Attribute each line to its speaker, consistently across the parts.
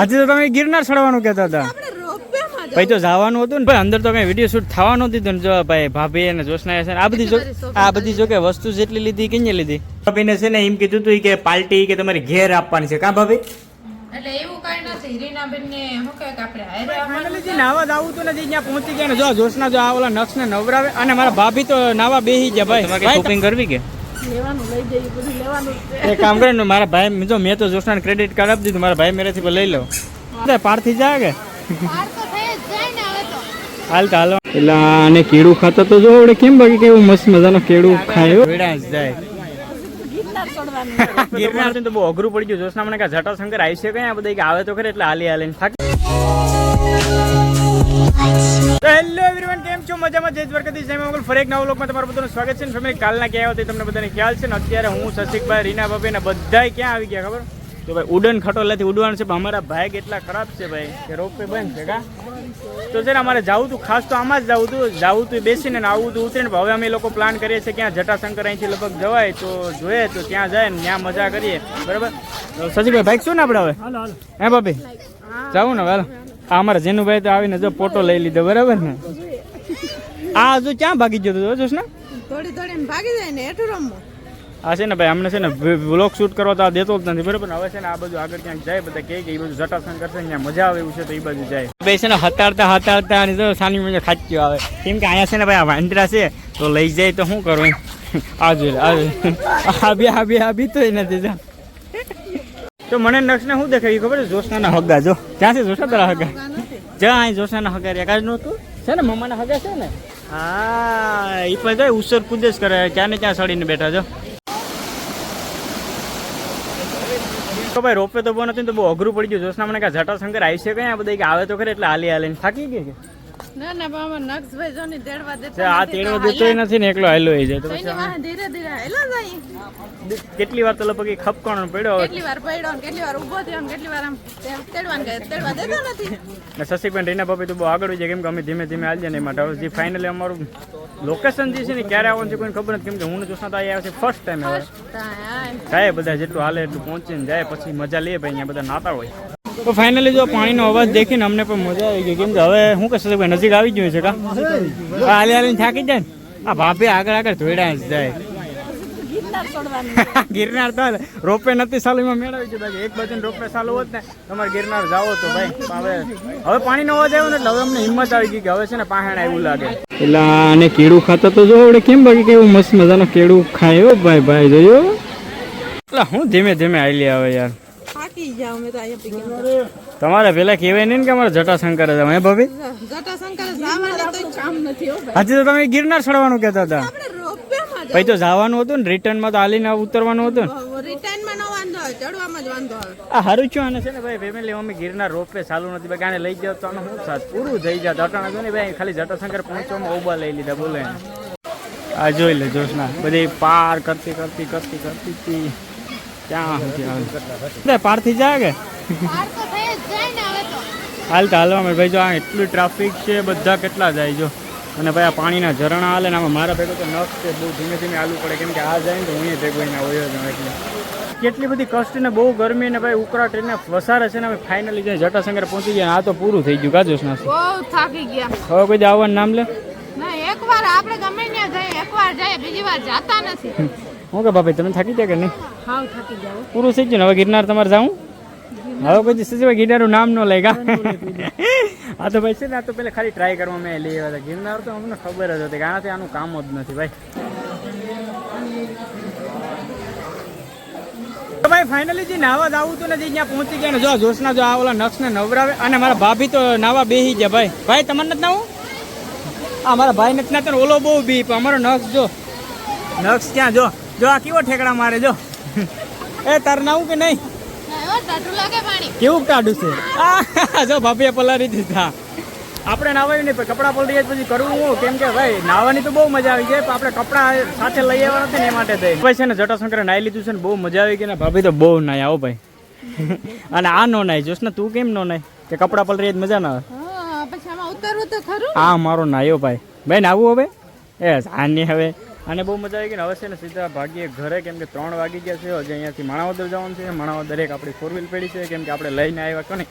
Speaker 1: આજે તો તમે ગિરનાર ચડવાનું કહેતા હતા. ભાઈ તો જવાનું હતું ને ભાઈ અંદર તો કઈ વીડિયો શૂટ થવાનું હતું ને જો ભાઈ ભાભી અને જોશના છે આ બધી જો આ બધી જો કે વસ્તુ જેટલી લીધી કે લીધી. ભાભીને છે ને એમ કીધું હતું કે પાર્ટી કે તમારી ઘેર આપવાની છે. કા ભાભી?
Speaker 2: એટલે એવું કાંઈ નથી. રીનાબેન ને શું કે આપણે હારે
Speaker 1: ફાઇનલી નાવા જ આવું હતું ને ત્યાં પહોંચી ગયા ને જો જોશના જો આ ઓલા નક્ષ ને નવરાવે. અને મારા ભાભી તો નાવા બેહી ગયા ભાઈ. શોપિંગ કરવી કે?
Speaker 2: લેવાનું લઈ જઈએ બધું લેવાનું જ છે.
Speaker 1: એક કામ કરે ને મારા ભાઈ જો મેં તો જોશના ક્રેડિટ કાર્ડ આપી દીધું મારા ભાઈ મેરેથી લઈ લો. પારથી જાય કે?
Speaker 2: હાલ તો થઈ જ જાય ને હવે તો.
Speaker 1: હાલતા હાલો. એટલે આને કેળું ખાતા તો જો આપણે કેમ બાકી કેવું મસ્ત મજાનો કેળું ખાયો જાય.
Speaker 2: ગિરનાર
Speaker 1: તો બહુ અઘરું પડી ગયું. જોશના મને કાંઈ જટાશંકર આવી છે કઈ આ બધા આવે તો ખરે એટલે હાલી હાલીને થાકી. હેલો એવરીવન કેમ છો? મજામાં? જય દ્વારકાધીશ. જય મંગલ. ફરી એક નવા લોકમાં તમારું બધાનું સ્વાગત છે ફેમિલી કાલના ક્યાં આવ્યો તમને બધાને ખ્યાલ છે ને અત્યારે હું સશિકભાઈ રીના ભાભી ને બધાય ક્યાં આવી ગયા ખબર? તો ભાઈ ઉડન ખટોલાથી ઉડવાનું છે પણ અમારા ભાઈ કેટલા ખરાબ છે ભાઈ. કે રોપવે બંધ છે કા? તો છે ને અમારે જવું હતું ખાસ તો આમાં જ જવું હતું જવું હતું બેસીને ને આવું હતું ઉતરીને હવે અમે લોકો પ્લાન કરીએ છીએ ક્યાં જટાશંકર અહીંથી લગભગ જવાય તો જોઈએ તો ત્યાં જાય ને ત્યાં મજા કરીએ. બરાબર? તો ભાઈ બાઈક શું ને આપણે હવે? હે ભાભી? જાવું ને હવે. આ અમારા જેનુભાઈ તો આવીને જો ફોટો લઈ લીધો બરાબર ને? આ હજુ ક્યાં ભાગી ગયો તું જોશ ને?
Speaker 2: થોડી થોડી ભાગી જાય ને એઠું રમવું
Speaker 1: આ છે ને ભાઈ અમને છે ને વ્લોગ શૂટ કરવા તો આ દેતો જ નથી બરાબર હવે છે ને આ બધું આગળ ક્યાંક જાય બધા કહે કે એ બધું જટાસન કરશે ત્યાં મજા આવે એવું છે તો એ બાજુ જાય. ભાઈ છે ને હતાડતા હતાડતા અને જો સાની મજા ખાચ્યો આવે. કેમ કે અહીંયા છે ને ભાઈ આ વાંદરા છે તો લઈ જાય તો શું કરું? આ જોઈ આ જોઈ. આ બી આ બી આ બી તો નથી જા. તો મને નક્ષને શું દેખાય? ખબર છે? જોશનાના હગા જો. ક્યાં છે જોશના તારા હગા જ્યાં અહીં જોશનાના હગા રેખા જ નહોતું છે ને મમ્માના હગા છે ને? હા એ પણ જાય ઉસર કુદેશ કરે. ક્યાં ને ક્યાં સડીને બેઠા છો તો ભાઈ રોપવે તો બહુ નથી તો બહુ અઘરું પડી ગયું. જોશના મને કાંઈ જટાશંકર આવી છે કઈ આ બધા આવે તો ખરે એટલે હાલી હાલીને થાકી ગઈ કે?
Speaker 2: ના ના બાબા નક્ષભાઈ જો ને તેડવા
Speaker 1: આ નથી ને એકલો હાલ્યો હોય જાય તો
Speaker 2: એની ધીરે ધીરે હેલા જાય
Speaker 1: કેટલી વાર તો લગભગ ખપકણ પડ્યો
Speaker 2: કેટલી વાર પડ્યો ને કેટલી વાર ઊભો થયો ને કેટલી વાર આમ તેડવા દેતો નથી.
Speaker 1: ને રીના બાપી તો બહુ આગળ હોય છે કેમ કે અમે ધીમે ધીમે હાલીએ ને એમાં. જે ફાઇનલી અમારું લોકેશન જે છે ને ક્યારે આવવાનું છે કોઈને ખબર નથી કેમ કે હું જોશના તો આવ્યા છે ફર્સ્ટ ટાઈમ
Speaker 2: આવે
Speaker 1: જાય બધા જેટલું હાલે એટલું પહોંચીને જાય પછી મજા લઈએ ભાઈ અહીંયા બધા નાતા હોય. તો ફાઇનલી જો પાણીનો અવાજ દેખીને અમને પણ મજા આવી ગઈ. કેમ કે હવે શું કહેશે ભાઈ નજીક આવી ગયું છે કા? હાલી હાલીને થાકી જાય ને? આ ભાભી આગળ આગળ ધોઈડા જ જાય.
Speaker 2: ગિરનાર
Speaker 1: ગિરનાર તો રોપે નથી સાલું એમાં મેળવી છે. બાકી એક બાજુ રોપે સાલું હોત ને તમારે ગિરનાર જાવો તો ભાઈ. હવે હવે પાણીનો અવાજ આવ્યો ને એટલે હવે અમને હિંમત આવી ગઈ કે હવે છે ને પાહણ એવું લાગે. એટલે આને કેળું ખાતા તો જો આપણે કેમ બાકી કેવું મસ્ત મજાનું કેળું ખાયો ભાઈ. ભાઈ જોયો? એટલે હું ધીમે ધીમે આલી આવે યાર.
Speaker 2: થાકી જાવ મેં તો અહીંયા પીકે
Speaker 1: તમારે પેલા કહેવાય નહીં કે અમારે હતા હે ભાભી?
Speaker 2: જટાશંકર જવાની તો કામ નથી હો ભાઈ.
Speaker 1: તો તમે ગિરનાર ચડવાનું કહેતા હતા. પછી તો જવાનું હતું ને રિટર્નમાં તો હાલીને ઉતરવાનું હતું ને.
Speaker 2: રિટર્નમાં નો વાંધો આવે ચડવામાં જ વાંધો આવે.
Speaker 1: આ હારું છું આને છે ને ભાઈ ફેમિલી મમ્મી ગિરનાર રોપવે ચાલુ નથી. ભાઈ આને લઈ જાવ તો આનું સાથ? પૂરું થઈ જાય અટાણા જો ને ભાઈ ખાલી જટાશંકર પહોંચવામાં ઊભા લઈ લીધા બોલે. આ જોઈ લે જોશના બધી પાર કરતી કરતી કરતી કરતી ક્યાં આવે પારથી જાય કે?
Speaker 2: ને
Speaker 1: હાલતા હાલવામાં ભાઈ જો આ એટલું ટ્રાફિક છે બધા કેટલા જાય જો. અને ભાઈ આ પાણીના ઝરણા હાલે ને આમાં મારા ભેગો તો નખ છે બહુ ધીમે ધીમે હાલવું પડે. કેમ કે આ જાય ને તો હું ભેગો અહીંયા હોય જ એટલે કેટલી બધી કષ્ટ ને બહુ ગરમી ને ભાઈ ઉકળાટ એને વસારે છે ને અમે ફાઇનલી જઈને જટાશંકર પહોંચી ગયા આ તો પૂરું થઈ ગયું કાજોશ ના
Speaker 2: બહુ થાકી ગયા.
Speaker 1: હવે કોઈ આવવાનું નામ લે?
Speaker 2: ના એકવાર આપણે ગમે ત્યાં જઈએ એકવાર જઈએ બીજી વાર જાતા નથી.
Speaker 1: હું કે ભાભી તમે થાકી ગયા કે નહીં?
Speaker 2: હાવ થાકી જાવ
Speaker 1: પૂરું થઈ ગયું હવે ગિરનાર તમારે જાઉં હવે કોઈ સજીભાઈ ગિરનારનું નામ ન લેગા આ તો ભાઈ છે ને આ તો પેલા ખાલી ટ્રાય કરવા મેં લઈ આવ્યા હતા. ગિરનાર તો અમને ખબર જ હતી કે આનાથી આનું કામ જ નથી ભાઈ. ભાઈ ફાઇનલી જે નાવા જ આવું હતું ને જે ત્યાં પહોંચી ગયા ને જો જોશના જો આ ઓલા નક્ષ ને નવરાવે અને મારા ભાભી તો નાવા બેસી ગયા ભાઈ. ભાઈ તમારે નથી નાવું? આ મારા ભાઈ નથી નાતા ઓલો બહુ બી પણ અમારો નક્ષ જો. નક્ષ ક્યાં જો? જો આ કેવો ઠેકડા મારે જો. એ તાર નાવું કે નહીં? કેવું કાઢું છે? આ જો ભાભીએ પલારી દીધા. આપણે નાવાયું નહીં કપડાં પલરી જાય પછી કરવું હું? કેમ કે ભાઈ નાવાની તો બહુ મજા આવી જાય પણ આપણે કપડાં સાથે લઈ આવવાના નથી ને એ માટે થઈ ભાઈ છે ને જટાશંકરે નાહી લીધું છે ને બહુ મજા આવી ગઈ ને ભાભી તો બહુ નાહી આવો ભાઈ. અને આ નો નાહી જોશ ને તું કેમ નો નાહી કે કપડાં પલરી જ મજા ના આવે.
Speaker 2: હા
Speaker 1: મારો નાયો ભાઈ. ભાઈ નાવું હવે? એ આની હવે. અને બહુ મજા આવી ગઈ ને હવે ને સીધા ભાગીએ ઘરે, કેમ કે ત્રણ વાગી ગયા છે, હજી અહીંયાથી માણાવદર જવાનું છે. માણાવદર એક આપણી ફોર વ્હીલ પડી છે, કેમ કે આપણે લઈને આવ્યા કોને?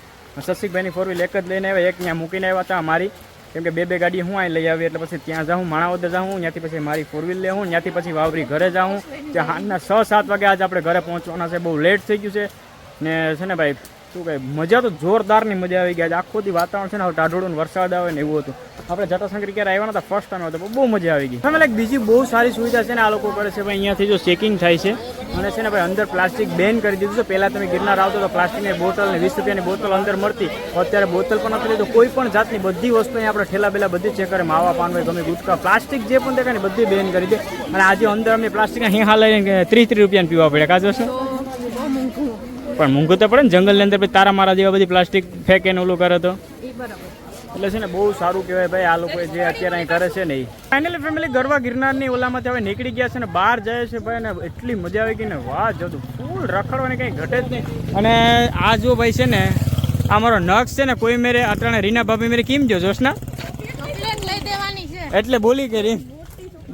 Speaker 1: શશિકભાઈની ફોર વ્હીલ એક જ લઈને આવ્યા, એક ત્યાં મૂકીને આવ્યા હતા મારી કેમ કે બે બે ગાડી હું અહીં લઈ આવી, એટલે પછી ત્યાં જાઉં, માણાવદર જાઉં, ત્યાંથી પછી મારી ફોર વ્હીલ લેવું, ત્યાંથી પછી વાવરી ઘરે જાઉં. ત્યાં હાલના છ સાત વાગે આજે આપણે ઘરે પહોંચવાના છે, બહુ લેટ થઈ ગયું છે. ને છે ને ભાઈ શું કહે મજા તો જોરદારની મજા આવી ગઈ. આજે આખો દી વાતાવરણ છે ને, હવે ટાઢોળું વરસાદ આવે ને એવું હતું. આપણે જટાશંકરી ક્યારે આવ્યા હતા ફર્સ્ટ ટાઈમ હતો બહુ મજા આવી ગઈ. તમે લાઈક બીજી બહુ સારી સુવિધા છે ને આ લોકો કરે છે ભાઈ. અહીંયાથી જો ચેકિંગ થાય છે. અને છે ને ભાઈ, અંદર પ્લાસ્ટિક બેન કરી દીધું છે. પહેલાં તમે ગિરનાર આવતો તો પ્લાસ્ટિકની બોટલ ને વીસ રૂપિયાની બોટલ અંદર મળતી. અત્યારે બોટલ પણ નથી તો કોઈ પણ જાતની બધી વસ્તુ અહીંયા આપણે ઠેલા બેલા બધી ચેક કરે. માવા પાન ભાઈ ગમે ગુટકા પ્લાસ્ટિક જે પણ દેખાય ને, બધી બેન કરી દે. અને આજે અંદર અમે પ્લાસ્ટિક હિંહા લઈને ત્રીસ ત્રીસ રૂપિયાને પીવા પડ્યા. કાજો છે પણ મૂંઘું તો પડે ને જંગલની અંદર પછી તારા મારા જેવા બધી પ્લાસ્ટિક ફેંકે ને ઓલું કરે તો. એટલે છે ને બહુ સારું કહેવાય ભાઈ આ લોકો જે અત્યારે અહીં કરે છે ને એ ફાઇનલી ફેમિલી ગરવા ગિરનારની ઓલામાંથી હવે નીકળી ગયા છે ને બહાર જાય છે ભાઈ ને એટલી મજા આવી ગઈ ને વાહ જતું ફૂલ રખડવાની કંઈ ઘટે જ નહીં. અને આ જો ભાઈ છે ને આ મારો નખ છે ને કોઈ મેરે અટાણે રીના ભાભી મેરે કેમ જો જોશના? એટલે બોલી કે રીમ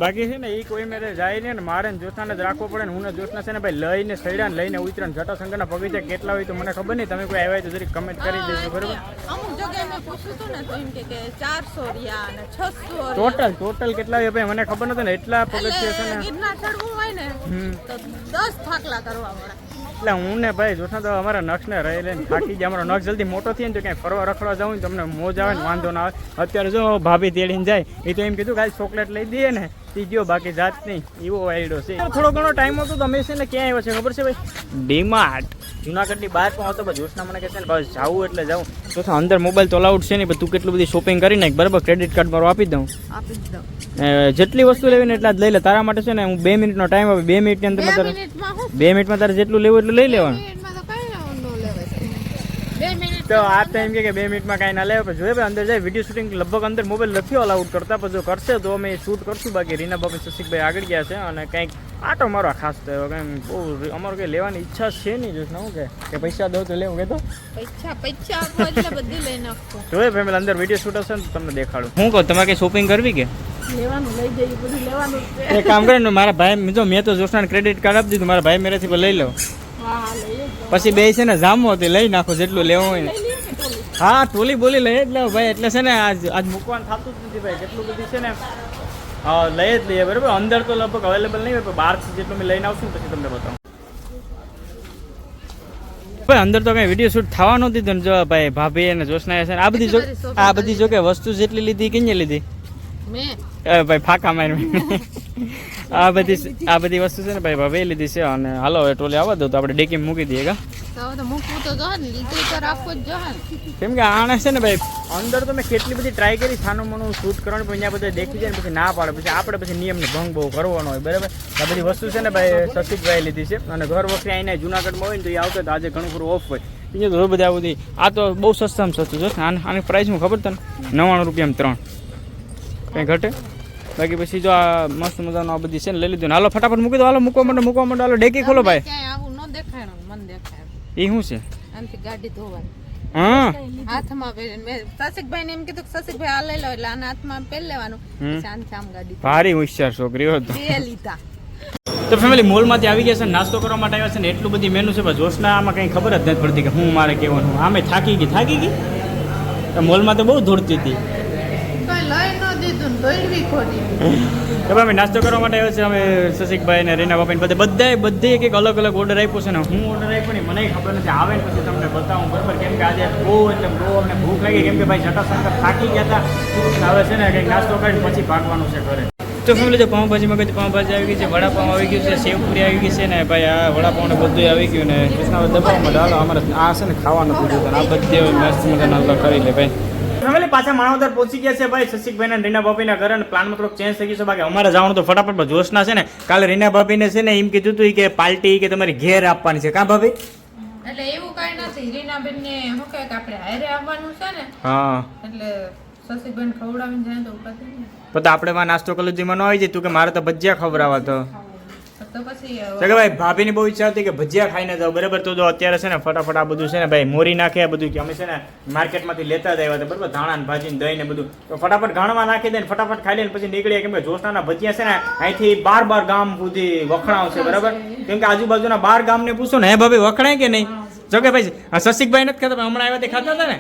Speaker 1: બાકી છે ને એ કોઈ મેરે જાય ને મારે ને જોશનાને જ રાખવો પડે ને હું જોતના છે ને ભાઈ લઈને સૈડા ને લઈને ઉતરણ જટાશંકરના પગીચા કેટલા હોય તો મને ખબર નહીં તમે કોઈ આવ્યા તો જરીક કમેન્ટ કરી દેજો બરોબર?
Speaker 2: અમુક જગ્યાએ મેં પૂછ્યું હતું ને તો એમ કે કે ચારસો રિયા અને છસો
Speaker 1: ટોટલ ટોટલ કેટલા હોય ભાઈ મને ખબર નતો ને એટલા પગથિયા છે ને.
Speaker 2: ગિરનાર ચડવું હોય ને તો 10 થાકલા કરવા પડે.
Speaker 1: એટલે હું ને ભાઈ જોતા તો અમારા નક્ષને રહી લઈને થાકી જાય અમારો નક્ષ જલ્દી મોટો થયો ને તો ક્યાંય ફરવા રખડવા જાઉં ને તમને મોજ આવે ને વાંધો ના આવે. અત્યારે જો ભાભી તેડીને જાય. એ તો એમ કીધું કે આજ ચોકલેટ લઈ દઈએ ને તી ગયો બાકી જાત નહીં એવો આઈડો છે. થોડો ઘણો ટાઈમ હતો તમે છે ને ક્યાં આવ્યો છે ખબર છે ભાઈ? ડીમાર્ટ. જુનાગઢની બહાર પણ હતો જોશના મને કહે છે ને બસ જાવું એટલે જાવું તો અંદર મોબાઈલ તો અલાઉડ છે નહીં પણ તું કેટલું બધી શોપિંગ કરી નાખ બરાબર ક્રેડિટ કાર્ડ મારું આપી દઉં.
Speaker 2: આપી દઉં.
Speaker 1: જેટલી વસ્તુ લેવી ને એટલા જ લઈ લે. તારા માટે છે ને હું બે મિનિટનો ટાઈમ આપે. બે મિનિટની અંદર તારે બે મિનિટમાં તારે જેટલું લેવું એટલું લઈ લેવાનું.
Speaker 2: તો
Speaker 1: આ ટાઈમ કે બે મિનિટમાં કાંઈ ના લેવા પણ જોઈએ અંદર જાય વીડિયો શૂટિંગ લગભગ અંદર મોબાઈલ નથી અલાઉડ કરતા પણ જો કરશે તો અમે શૂટ કરશું. બાકી રીના બાપી શશિકભાઈ આગળ ગયા છે અને કંઈક આટો મારો ખાસ થયો કંઈ બહુ અમારું કંઈ લેવાની ઈચ્છા છે નહીં જોશ હું કે? કે પૈસા દો તો લેવું કે તો?
Speaker 2: પૈસા પૈસા બધી લઈ નાખો.
Speaker 1: જોઈએ ભાઈ અંદર વીડિયો શૂટ હશે ને તમને દેખાડું. હું કહું તમારે કંઈ શોપિંગ કરવી કે? એક કામ કરે ને મારા ભાઈ જો મેં તો જોશનાને ક્રેડિટ કાર્ડ આપી દીધું મારા ભાઈ મેરેથી પણ લઈ લો. પછી બે છે ને જામો તે લઈ નાખો જેટલું લેવું હોય? હા ટોલી બોલી લઈ જ લાવ ભાઈ એટલે છે ને આજ આજ મૂકવાનું થતું જ નથી ભાઈ જેટલું બધું છે ને લઈ જ લઈએ બરાબર? અંદર તો લગભગ અવેલેબલ નહીં હોય પણ બહારથી જેટલું મેં લઈને આવશું પછી તમને બતાવું. ભાઈ અંદર તો કઈ વીડિયો શૂટ થવા નહોતી તો જો ભાઈ ભાભી અને જોશના છે આ બધી આ બધી જો કે વસ્તુ જેટલી લીધી કઈ લીધી?
Speaker 2: મેં?
Speaker 1: એ ભાઈ ફાકા મારી આ બધી આ બધી વસ્તુ છે ને ભાઈ ભાવે લીધી છે અને હાલો હવે ટોલી આવવા દો તો આપણે ડેકી મૂકી દઈએ કા? કેમ કે આણે છે ને ભાઈ અંદર તો મેં કેટલી બધી ટ્રાય કરી છાનું મનું શૂટ કરવાનું પણ અહીંયા બધા દેખી જાય ને પછી ના પાડે પછી આપણે પછી નિયમને ભંગ બહુ કરવાનો હોય બરાબર? આ બધી વસ્તુ છે ને ભાઈ સતીકભાઈ લીધી છે અને ઘર વખતે અહીંને જુનાગઢમાં હોય ને તો એ આવતો તો આજે ઘણું ખરું ઓફ હોય. બીજું તો બધા બધી આ તો બહુ સસ્તામાં સસ્તું છે આની પ્રાઇસ હું ખબર તને? નવ્વાણું રૂપિયામાં ત્રણ. કંઈ ઘટે? બાકી પછી જો આ મસ્ત મજાનું આ બધી છે ને લઈ લીધું હાલો ફટાફટ મૂકી દો. હાલો મૂકવા માંડો મૂકવા માંડો. હાલો ડેકી ખોલો ભાઈ.
Speaker 2: આવું ન દેખાય મન દેખાય.
Speaker 1: એ શું છે?
Speaker 2: આનાથી ગાડી ધોવાની
Speaker 1: હા.
Speaker 2: હાથમાં પહેરીને મેં સસિકભાઈ ને એમ કીધું કે સસિકભાઈ આ લઈ લો એટલે આના હાથમાં પહેરી લેવાનું. આનાથી આમ ગાડી
Speaker 1: ભારી હોશિયાર છોકરી હતો
Speaker 2: બે લીધા.
Speaker 1: તો ફેમિલી મોલમાંથી આવી ગયા છે નાસ્તો કરવા માટે આવ્યા છે ને એટલું બધી મેનુ છે પણ જોશના આમાં કંઈ ખબર જ નથી પડતી કે હું મારે કહેવાનું આમે થાકી ગઈ થાકી ગઈ? તો મોલમાં તો બહુ દોડતી હતી
Speaker 2: કઈ લઈ ન દીધું ને દોડવી ખોટી
Speaker 1: તો ભાઈ નાસ્તો કરવા માટે આવ્યો છે અમે શશિકભાઈ ને રીના બાપા બધા બધાએ બધે એક અલગ અલગ ઓર્ડર આપ્યો છે ને. હું ઓર્ડર આપ્યો ને, મને ખબર નથી. આવે ને પછી તમને બતાવું બરાબર. કેમ કે આજે બહુ એટલે બહુ અમને ભૂખ લાગી. કેમ કે ભાઈ, જટાશંકર થાકી ગયા હતા. આવે છે ને કંઈક નાસ્તો કરીને પછી ભાગવાનું છે ઘરે. તો ફેમિલી જો પાઉંભાજી મગજ પાઉંભાજી આવી ગઈ છે? વડાપાઉં આવી ગયું છે સેવપુરી આવી ગઈ છે ને ભાઈ, આ વડાપાઉં ને બધું આવી ગયું ને. કૃષ્ણ દબાવવા ડાલો. અમારે આ છે ને ખાવાનું પૂછ્યું આ બધી મસ્ત મજાના કરી લે ભાઈ. ફેમિલી પાછા માણાવદર પહોંચી ગયા છે ભાઈ. શશિકભાઈ ને રીના ભાભીના ઘરે અને પ્લાનમાં થોડોક ચેન્જ થઈ ગયો છે. બાકી અમારે જવાનું તો ફટાફટ જોશ જોશના છે ને કાલે રીના ભાભીને છે ને એમ કીધું હતું કે પાર્ટી કે તમારી ઘેર આપવાની છે. કાં ભાભી?
Speaker 2: એટલે એવું કઈ નથી. રીનાબેન ને શું કહે કે આપણે હારે આવવાનું છે ને
Speaker 1: હા.
Speaker 2: એટલે સસીબેન ખવડાવીને જાય તો
Speaker 1: તો આપણે નાસ્તો કલોજીમાં ન આવી જાય તું કે મારે તો ભજીયા ખવડાવવા તો.
Speaker 2: પછી
Speaker 1: ભાઈ ભાભીની બહુ ઈચ્છા હતી કે ભજીયા ખાઈને જાવ બરાબર તો જો અત્યારે છે ને ફટાફટ આ બધું છે ને ભાઈ મોરી નાખે આ બધું કે અમે છે ને માર્કેટમાંથી લેતા જ આવ્યા હતા બરાબર? ધાણા ને ભાજી ને દહીં ને બધું. તો ફટાફટ ઘાણમાં નાખી દે ને ફટાફટ ખાઈ લઈને પછી નીકળીએ. કેમ કે જોશનાના ભજીયા છે ને અહીંથી બાર બાર ગામ સુધી વખણાવશે બરાબર? કેમ કે આજુબાજુના બાર ગામને પૂછો ને હે ભાભી વખણાય કે નહીં? જો કે ભાઈ આ સસિકભાઈ નથી ખાતા હમણાં આવ્યા તે ખાતા હતા ને?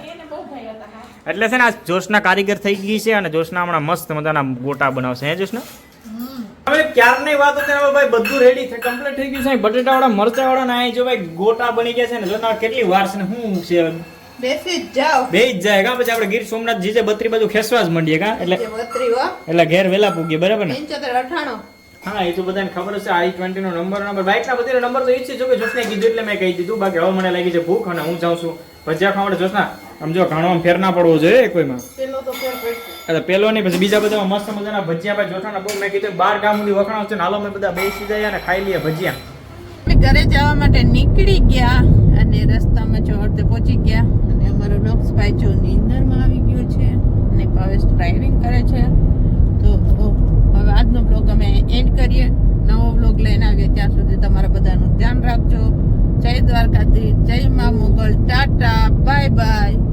Speaker 1: એટલે છે ને આ જોશના કારીગર થઈ ગઈ છે અને જોશના હમણાં મસ્ત મજાના ગોટા બનાવશે હે જોશના હવે ક્યારની વાત હતી હવે ભાઈ બધું રેડી કમ્પ્લીટ થઈ ગયું છે. બટેટા વાળા મરચા વાળા ના જો ભાઈ ગોટા બની ગયા છે ને જોતા કેટલી વાર છે ને શું છે
Speaker 2: બેસી જ જાઓ.
Speaker 1: બે જ જાય. કા પછી આપણે ગીર સોમનાથ જીજે બત્રી બાજુ ખેસવા જ મંડીએ કા? એટલે ઘેર વેલા પૂગીએ બરાબર ને? હા એ તો બધાને ખબર છે આઈ ટ્વેન્ટી નો નંબર નંબર બાઇકના બધા નંબર તો એ છે જો કે જોશને કીધું એટલે મેં કહી દીધું. બાકી હવે મને લાગી છે ભૂખ અને હું જાઉં છું ભજીયા ખાવા જોશના આમ જો ઘણો ફેર ના પડવો જોઈએ કોઈમાં
Speaker 2: પેલો તો
Speaker 1: એટલે પેલો નહીં, પછી બીજા બધા મસ્ત મજાના ભજીયા ભાઈ જોઠાના બહુ મેં કીધું, બાર ગામ સુધી છે હાલો મેં બધા બેસી જાય અને ખાઈ લઈએ ભજીયા.
Speaker 2: ઘરે જવા માટે નીકળી ગયા અને રસ્તામાં જો અડધે પહોંચી ગયા અને અમારો નોક્સભાઈ જો નીંદરમાં આવી ગયો છે અને ભાવેશ ડ્રાઇવિંગ કરે છે. તો હવે આજનો બ્લોગ અમે એન્ડ કરીએ. નવો બ્લોગ લઈને આવીએ ત્યાં સુધી તમારા બધાનું ધ્યાન રાખજો. જય દ્વારકાધીશ, જય મા મોગલ, ટાટા, બાય બાય.